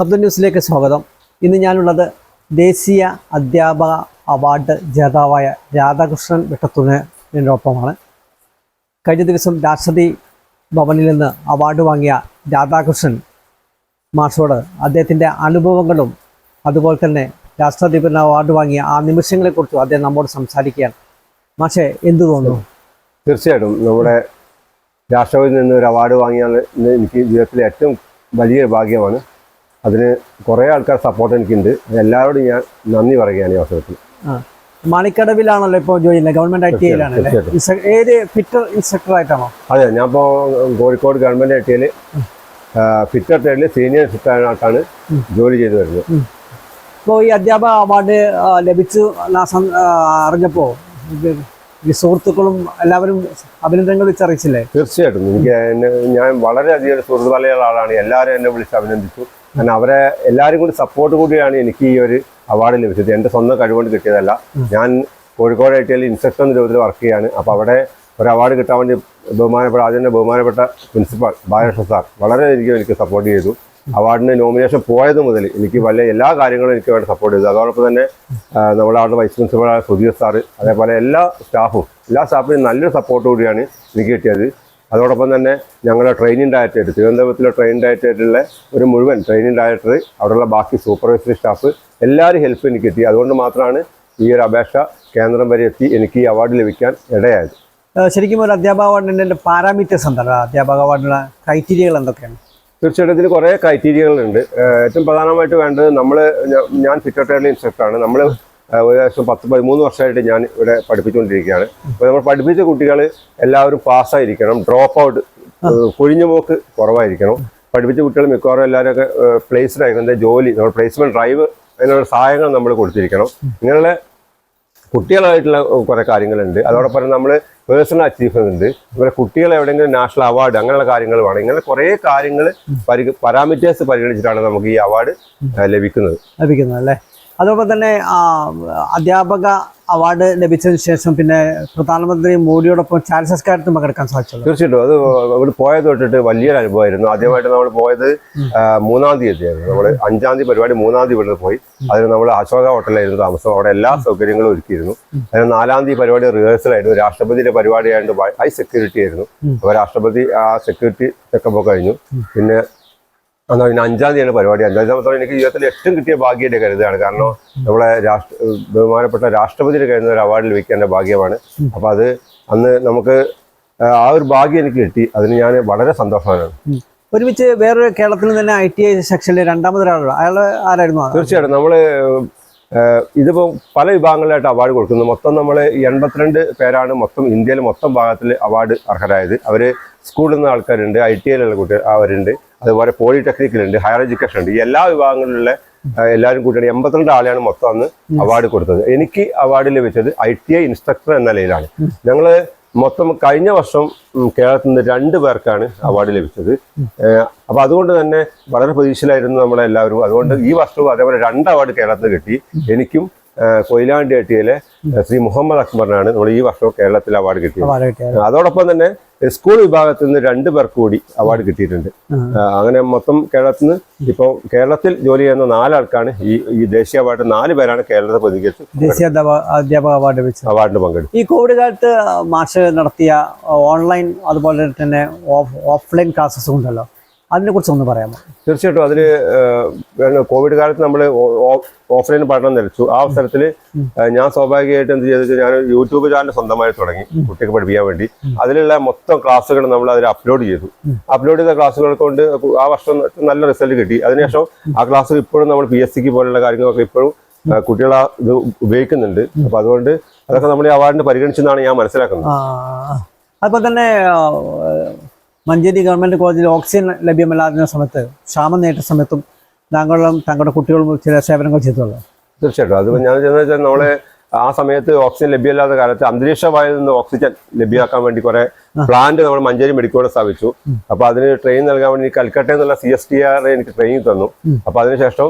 ശബ്ദ ന്യൂസിലേക്ക് സ്വാഗതം. ഇന്ന് ഞാനുള്ളത് ദേശീയ അധ്യാപക അവാർഡ് ജേതാവായ രാധാകൃഷ്ണൻ വെട്ടത്തുണിനൊപ്പമാണ് കഴിഞ്ഞ ദിവസം രാഷ്ട്രപതി ഭവനിൽ നിന്ന് അവാർഡ് വാങ്ങിയ രാധാകൃഷ്ണൻ മാഷോട് അദ്ദേഹത്തിന്റെ അനുഭവങ്ങളും അതുപോലെ തന്നെ രാഷ്ട്രപതി അവാർഡ് വാങ്ങിയ ആ നിമിഷങ്ങളെക്കുറിച്ചും അദ്ദേഹം നമ്മോട് സംസാരിക്കുകയാണ്. മാഷെ എന്തു തോന്നുന്നു? തീർച്ചയായിട്ടും നമ്മുടെ രാഷ്ട്രപതിയിൽ നിന്ന് ഒരു അവാർഡ് വാങ്ങിയാൽ എനിക്ക് ജീവിതത്തിലെ ഏറ്റവും വലിയ ഭാഗ്യമാണ്. അതിന് കുറേ ആൾക്കാർ സപ്പോർട്ട് എനിക്കുണ്ട്. എല്ലാവരോടും ഞാൻ നന്ദി പറയുകയാണ് ഈ അവസരത്തിൽ. മണിക്കടവിലാണല്ലോ ഇപ്പോൾ ജോലി ഗവൺമെന്റ് ഐ ടി. ഏത് ഫിറ്റർ ഇൻസ്ട്രക്ടർ ആയിട്ടാണോ? അതെ ഞാൻ ഇപ്പോൾ കോഴിക്കോട് ഗവൺമെന്റ് ഐ ടി ഐയിൽ ഫിറ്റർ ട്രേഡിൽ സീനിയർ ഇൻസ്ട്രക്ടറായിട്ടാണ് ജോലി ചെയ്തു വരുന്നത്. ഇപ്പോൾ ഈ അധ്യാപക അവാർഡ് ലഭിച്ചു അറിഞ്ഞപ്പോൾ സുഹൃത്തുക്കളും എല്ലാവരും അഭിനന്ദനങ്ങൾ വിളിച്ചറിയിച്ചില്ലേ തീർച്ചയായിട്ടും. എനിക്ക് ഞാൻ വളരെയധികം ഒരു സുഹൃത്ത് വലയുള്ള ആളാണ്. എല്ലാവരും എന്നെ വിളിച്ച് അഭിനന്ദിച്ചു. കാരണം അവരെ എല്ലാവരും കൂടി സപ്പോർട്ട് കൂടിയാണ് എനിക്ക് ഈ ഒരു അവാർഡ് ലഭിച്ചത്. എന്റെ സ്വന്തം കഴിവുകൊണ്ട് കിട്ടിയതല്ല. ഞാൻ കോഴിക്കോട് ഐ ടി എല്ലിൽ ഇൻസ്ട്രക്ടർ എന്ന രൂപത്തിൽ വർക്ക് ചെയ്യാണ് അപ്പോൾ അവിടെ ഒരു അവാർഡ് കിട്ടാൻ വേണ്ടി ബഹുമാനപ്പെട്ട അതിന്റെ ബഹുമാനപ്പെട്ട പ്രിൻസിപ്പാൾ ബാലകൃഷ്ണ സാർ വളരെ എനിക്ക് എനിക്ക് സപ്പോർട്ട് ചെയ്തു. അവാർഡിന് നോമിനേഷൻ പോയത് മുതൽ എനിക്ക് വലിയ എല്ലാ കാര്യങ്ങളും എനിക്ക് വേണ്ട സപ്പോർട്ട് ചെയ്തു. അതോടൊപ്പം തന്നെ നമ്മുടെ അവിടുത്തെ വൈസ് പ്രിൻസിപ്പളായ സുധീർ സാറ് അതേപോലെ എല്ലാ സ്റ്റാഫും എല്ലാ സ്റ്റാഫിനും നല്ലൊരു സപ്പോർട്ട് കൂടിയാണ് എനിക്ക് കിട്ടിയത്. അതോടൊപ്പം തന്നെ ഞങ്ങളുടെ ട്രെയിനിങ് ഡയറക്ടറേറ്റ് തിരുവനന്തപുരത്തിലെ ട്രെയിനിങ് ഡയറക്ടറേറ്റിലെ ഒരു മുഴുവൻ ട്രെയിനിങ് ഡയറക്ടർ അവിടെയുള്ള ബാക്കി സൂപ്പർവൈസറി സ്റ്റാഫ് എല്ലാവരും ഹെൽപ്പ് എനിക്ക് കിട്ടി. അതുകൊണ്ട് മാത്രമാണ് ഈ ഒരു അപേക്ഷ കേന്ദ്രം വരെ എത്തി എനിക്ക് ഈ അവാർഡ് ലഭിക്കാൻ ഇടയായത്. ശരിക്കും ഒരു അധ്യാപക അവാർഡിന്റെ പാരാമീറ്റേഴ്സ് എന്താണ് അധ്യാപക അവാർഡിനുള്ള ക്രൈറ്റീരിയകൾ എന്തൊക്കെയാണ്? തീർച്ചയായിട്ടും ഇതിന് കുറേ ക്രൈറ്റീരിയകളുണ്ട് ഏറ്റവും പ്രധാനമായിട്ട് വേണ്ടത് നമ്മൾ ഞാൻ ഫിറ്റോട്ടേറിയൽ ഇൻസ്ട്രക്ടറാണ് നമ്മൾ ഏകദേശം പത്ത് പതിമൂന്ന് വർഷമായിട്ട് ഞാൻ ഇവിടെ പഠിപ്പിച്ചുകൊണ്ടിരിക്കുകയാണ്. അപ്പോൾ നമ്മൾ പഠിപ്പിച്ച കുട്ടികൾ എല്ലാവരും പാസ്സായിരിക്കണം ഡ്രോപ്പ് ഔട്ട് കൊഴിഞ്ഞു പോക്ക് കുറവായിരിക്കണം. പഠിപ്പിച്ച കുട്ടികൾ മിക്കവാറും എല്ലാവരും ഒക്കെ പ്ലേസ്ഡ് ആയിരിക്കും ജോലി നമ്മൾ പ്ലേസ്മെന്റ് ഡ്രൈവ് അതിനുള്ള സഹായങ്ങൾ നമ്മൾ കൊടുത്തിരിക്കണം. ഇങ്ങനെയുള്ള കുട്ടികളായിട്ടുള്ള കുറേ കാര്യങ്ങളുണ്ട്. അതോടൊപ്പം നമ്മൾ പേഴ്സണൽ അച്ചീവ്മെന്റ് ഉണ്ട്. അതുപോലെ കുട്ടികൾ എവിടെയെങ്കിലും നാഷണൽ അവാർഡ് അങ്ങനെയുള്ള കാര്യങ്ങൾ വേണം. ഇങ്ങനെ കുറേ കാര്യങ്ങൾ പരി പാരാമീറ്റേഴ്സ് പരിഗണിച്ചിട്ടാണ് നമുക്ക് ഈ അവാർഡ് ലഭിക്കുന്നത്. ലഭിക്കുന്നത് അല്ലേ? അതോടൊപ്പം തന്നെ അധ്യാപക അവാർഡ് ലഭിച്ചതിന് ശേഷം പിന്നെ പ്രധാനമന്ത്രി മോഡിയോടൊപ്പം ചാരി സംസ്കാരത്തിൽ പങ്കെടുക്കാൻ സാധിച്ചു തീർച്ചയായിട്ടും. അത് ഇവിടെ പോയത് തൊട്ടിട്ട് വലിയൊരു അനുഭവമായിരുന്നു. ആദ്യമായിട്ട് നമ്മൾ പോയത് മൂന്നാം തീയതിയായിരുന്നു. നമ്മൾ അഞ്ചാം തീയതി പരിപാടി മൂന്നാം തീയതി ഇവിടുന്ന് പോയി. അതിന് നമ്മൾ അശോക ഹോട്ടലായിരുന്നു താമസം. അവിടെ എല്ലാ സൗകര്യങ്ങളും ഒരുക്കിയിരുന്നു. അതിന് നാലാം തീയതി പരിപാടി റിഹേഴ്സൽ ആയിരുന്നു രാഷ്ട്രപതിയുടെ പരിപാടി ആയതുകൊണ്ട് ഹൈ സെക്യൂരിറ്റി ആയിരുന്നു. അപ്പോൾ രാഷ്ട്രപതി ആ സെക്യൂരിറ്റി ചെക്കപ്പ് കഴിഞ്ഞു. പിന്നെ എന്നാൽ പിന്നെ അഞ്ചാം തീയതിയാണ് പരിപാടി. അഞ്ചാം തീയതി എനിക്ക് ജീവിതത്തിൽ ഏറ്റവും കിട്ടിയ ഭാഗ്യമായിട്ട് കരുതുകയാണ്. കാരണം നമ്മളെ രാഷ്ട്ര ബഹുമാനപ്പെട്ട രാഷ്ട്രപതിയുടെ നിന്ന് ഒരു അവാർഡ് ലഭിക്കേണ്ട ഭാഗ്യമാണ്. അപ്പോൾ അത് അന്ന് നമുക്ക് ആ ഒരു ഭാഗ്യം എനിക്ക് കിട്ടി. അതിന് ഞാൻ വളരെ സന്തോഷമാണ് ഒരുമിച്ച് വേറൊരു കേരളത്തിൽ തന്നെ ഐ ടി ഐ സെക്ഷനിൽ ഒരാളോ അയാൾ ആരായിരുന്നു? തീർച്ചയായിട്ടും നമ്മൾ ഇതിപ്പോൾ പല വിഭാഗങ്ങളിലായിട്ട് അവാർഡ് കൊടുക്കുന്നു. മൊത്തം നമ്മൾ എൺപത്തിരണ്ട് പേരാണ് മൊത്തം ഇന്ത്യയിലെ മൊത്തം ഭാഗത്തിൽ അവാർഡ് അർഹരായത്. അവർ സ്കൂളിൽ നിന്ന് ആൾക്കാരുണ്ട് ഐ ടി ഐയിലുള്ള കുട്ടികൾ അവരുണ്ട്. അതുപോലെ പോളിടെക്നിക്കിലുണ്ട് ഹയർ എഡ്യൂക്കേഷൻ ഉണ്ട് എല്ലാ വിഭാഗങ്ങളിലുള്ള എല്ലാവരും കൂട്ടിയാണ് എൺപത്തിരണ്ട് ആളെയാണ് മൊത്തം അന്ന് അവാർഡ് കൊടുത്തത്. എനിക്ക് അവാർഡ് ലഭിച്ചത് ഐ ടി ഐ ഇൻസ്ട്രക്ടർ എന്ന നിലയിലാണ്. ഞങ്ങൾ മൊത്തം കഴിഞ്ഞ വർഷം കേരളത്തിൽ നിന്ന് രണ്ട് പേർക്കാണ് അവാർഡ് ലഭിച്ചത്. അപ്പോൾ അപ്പൊ അതുകൊണ്ട് തന്നെ വളരെ പ്രതീക്ഷയിലായിരുന്നു നമ്മളെല്ലാവരും. അതുകൊണ്ട് ഈ വർഷവും അതേപോലെ രണ്ട് അവാർഡ് കേരളത്തിൽ കിട്ടി. എനിക്കും കൊയിലാണ്ടി ഐ ശ്രീ മുഹമ്മദ് അക്ബറിനാണ് നമ്മൾ ഈ വർഷം കേരളത്തിൽ അവാർഡ് കിട്ടിയത്. അതോടൊപ്പം തന്നെ സ്കൂൾ വിഭാഗത്തിൽ നിന്ന് രണ്ട് പേർക്ക് കൂടി അവാർഡ് കിട്ടിയിട്ടുണ്ട്. അങ്ങനെ മൊത്തം കേരളത്തിൽ നിന്ന് ഇപ്പോൾ കേരളത്തിൽ ജോലി ചെയ്യുന്ന നാലാൾക്കാണ് ഈ ഈ ദേശീയ അവാർഡ് നാല് പേരാണ് കേരളത്തെ പ്രതികരിച്ച് ദേശീയ അധ്യാപക അവാർഡ് അവാർഡിന് പങ്കെടുത്തു ഈ കോവിഡ് കാലത്ത് മാഷ് നടത്തിയ ഓൺലൈൻ അതുപോലെ തന്നെ ഓഫ് ഓഫ്ലൈൻ ക്ലാസ്സസ് ഉണ്ടല്ലോ. അതിനെക്കുറിച്ച് ഒന്ന് പറയാമോ? തീർച്ചയായിട്ടും അതിൽ കോവിഡ് കാലത്ത് നമ്മൾ ഓഫ്ലൈൻ പഠനം നിലച്ചു ആ അവസരത്തിൽ ഞാൻ സ്വാഭാവികമായിട്ട് എന്ത് ചെയ്തു ഞാൻ യൂട്യൂബ് ചാനൽ സ്വന്തമായി തുടങ്ങി കുട്ടിക്ക് പഠിപ്പിക്കാൻ വേണ്ടി. അതിലുള്ള മൊത്തം ക്ലാസ്സുകൾ നമ്മൾ അതിൽ അപ്ലോഡ് ചെയ്തു. അപ്ലോഡ് ചെയ്ത ക്ലാസ്സുകൾ കൊണ്ട് ആ വർഷം നല്ല റിസൾട്ട് കിട്ടി. അതിനുശേഷം ആ ക്ലാസ് ഇപ്പോഴും നമ്മൾ പി എസ് സിക്ക് പോലുള്ള കാര്യങ്ങളൊക്കെ ഇപ്പോഴും കുട്ടികൾ ആ ഇത് ഉപയോഗിക്കുന്നുണ്ട്. അപ്പൊ അതുകൊണ്ട് അതൊക്കെ നമ്മൾ ഈ അവാർഡിന് പരിഗണിച്ചെന്നാണ് ഞാൻ മനസ്സിലാക്കുന്നത്. അതുപോലെ തന്നെ മഞ്ചേരി ഗവൺമെന്റ് കോളേജിൽ ഓക്സിജൻ ലഭ്യമല്ലാതിരുന്ന സമയത്ത് ക്ഷാമം നേരിട്ട സമയത്തും താങ്കളും താങ്കളുടെ കുട്ടികളും ചില സേവനങ്ങൾ ചെയ്തുള്ളൂ തീർച്ചയായിട്ടും. അത് ഞാൻ വെച്ചാൽ നമ്മളെ ആ സമയത്ത് ഓക്സിജൻ ലഭ്യമല്ലാത്ത കാലത്ത് അന്തരീക്ഷ വായിൽ നിന്ന് ഓക്സിജൻ ലഭ്യമാക്കാൻ വേണ്ടി കുറെ പ്ലാന്റ് നമ്മൾ മഞ്ചേരി മെഡിക്കൽ കോളേജ് സ്ഥാപിച്ചു. അപ്പൊ അതിന് ട്രെയിൻ നൽകാൻ വേണ്ടി കൽക്കട്ടയിൽ നിന്നുള്ള സി എസ് ടി ആർ എനിക്ക് ട്രെയിനിങ് തന്നു. അപ്പൊ അതിനുശേഷം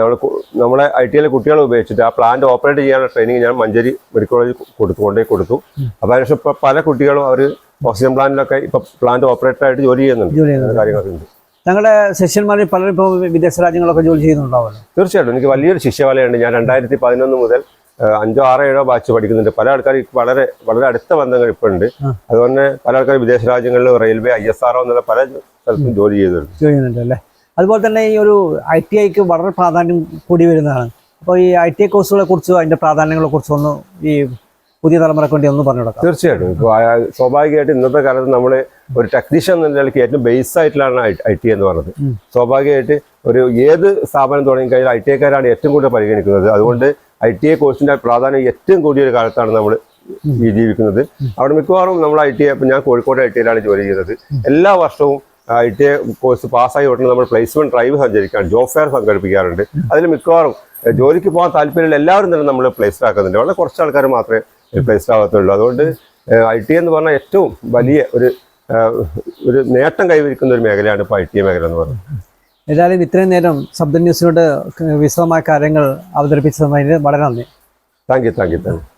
നമ്മൾ നമ്മളെ ഐ ടി ഐയിലെ കുട്ടികളെ ഉപയോഗിച്ചിട്ട് ആ പ്ലാന്റ് ഓപ്പറേറ്റ് ചെയ്യാനുള്ള ട്രെയിനിങ് ഞാൻ മഞ്ചേരി മെഡിക്കൽ കോളേജ് കൊടുത്തു കൊണ്ടേ കൊടുത്തു. അപ്പൊ അതിനുശേഷം ഇപ്പൊ പല കുട്ടികളും അവർ ഓക്സിജൻ പ്ലാന്റിലൊക്കെ ഇപ്പൊ പ്ലാന്റ് ഓപ്പറേറ്റർ ആയിട്ട് ജോലി ചെയ്യുന്നുണ്ട്. ജോലി ചെയ്യുന്ന കാര്യങ്ങളൊക്കെ ഉണ്ട്. ഞങ്ങളുടെ ശിഷ്യന്മാരിൽ പലരും ഇപ്പോൾ വിദേശ രാജ്യങ്ങളൊക്കെ ജോലി ചെയ്യുന്നുണ്ടാവുമല്ലോ? തീർച്ചയായിട്ടും. എനിക്ക് വലിയൊരു ശിഷ്യവലയുണ്ട്. ഞാൻ രണ്ടായിരത്തി പതിനൊന്ന് മുതൽ ആ, അഞ്ചോ ആറോ ഏഴോ ബാച്ച് പഠിക്കുന്നുണ്ട്. പല ആൾക്കാർ വളരെ വളരെ അടുത്ത ബന്ധങ്ങൾ ഇപ്പോൾ ഉണ്ട്. അതുകൊണ്ട് തന്നെ പല ആൾക്കാർ വിദേശ രാജ്യങ്ങളിൽ റെയിൽവേ ഐ എസ് ആർ എന്നുള്ള പല സ്ഥലത്തും ജോലി ചെയ്തിട്ടുണ്ട്. ചെയ്യുന്നുണ്ട് അല്ലേ അതുപോലെ തന്നെ ഈ ഒരു ഐ ടി ഐക്ക് വളരെ പ്രാധാന്യം കൂടി വരുന്നതാണ്. അപ്പോൾ ഈ ഐ ടി ഐ കോഴ്സുകളെ കുറിച്ചോ അതിന്റെ പ്രാധാന്യങ്ങളെ കുറിച്ചോ ഒന്ന് ഈ പുതിയ തലമുറയ്ക്ക് വേണ്ടി ഒന്ന് പറഞ്ഞു കൊടുക്കാം. തീർച്ചയായിട്ടും. സ്വാഭാവികമായിട്ട് ഇന്നത്തെ കാലത്ത് നമ്മൾ ഒരു ടെക്നീഷ്യൻ എന്ന നിലയ്ക്ക് ഏറ്റവും ബേസ് ആയിട്ടുള്ളതാണ് ഐ ടി എന്ന് പറഞ്ഞത് സ്വാഭാവികമായിട്ട് ഒരു ഏത് സ്ഥാപനം തുടങ്ങി കഴിഞ്ഞാൽ ഐ ടി ഐക്കാരാണ് ഏറ്റവും കൂടുതൽ പരിഗണിക്കുന്നത്. അതുകൊണ്ട് ഐ ടി ഐ കോഴ്സിന്റെ പ്രാധാന്യം ഏറ്റവും കൂടിയ ഒരു കാലത്താണ് നമ്മൾ ജീവിക്കുന്നത്. അവിടെ മിക്കവാറും നമ്മൾ ഐ ടി ഐ ഇപ്പം ഞാൻ കോഴിക്കോട് ഐ ടി ഐയിലാണ് ജോലി ചെയ്യുന്നത് എല്ലാ വർഷവും ഐ ടി ഐ കോഴ്സ് പാസ്സായി ഉടനെ നമ്മൾ പ്ലേസ്മെന്റ് ഡ്രൈവ് സഞ്ചരിക്കാൻ ജോബ് ഫെയർ സംഘടിപ്പിക്കാറുണ്ട്. അതിൽ മിക്കവാറും ജോലിക്ക് പോകാൻ താല്പര്യമുള്ള എല്ലാവരും തന്നെ നമ്മൾ പ്ലേസ്ഡ് ആക്കുന്നുണ്ട്. വളരെ കുറച്ച് ആൾക്കാർ മാത്രമേ പ്ലേസ്ഡ് ആകത്തുള്ളൂ അതുകൊണ്ട് ഐ ടി എന്ന് പറഞ്ഞാൽ ഏറ്റവും വലിയ ഒരു ഒരു നേട്ടം കൈവരിക്കുന്ന ഒരു മേഖലയാണ് ഇപ്പോൾ ഐ ടി മേഖല എന്ന് പറയുന്നത്. ഏതായാലും ഇത്രയും നേരം ശബ്ദ ന്യൂസിനോട് വിശദമായ കാര്യങ്ങൾ അവതരിപ്പിച്ചതിന് വളരെ നന്ദി. Thank you thank you thank you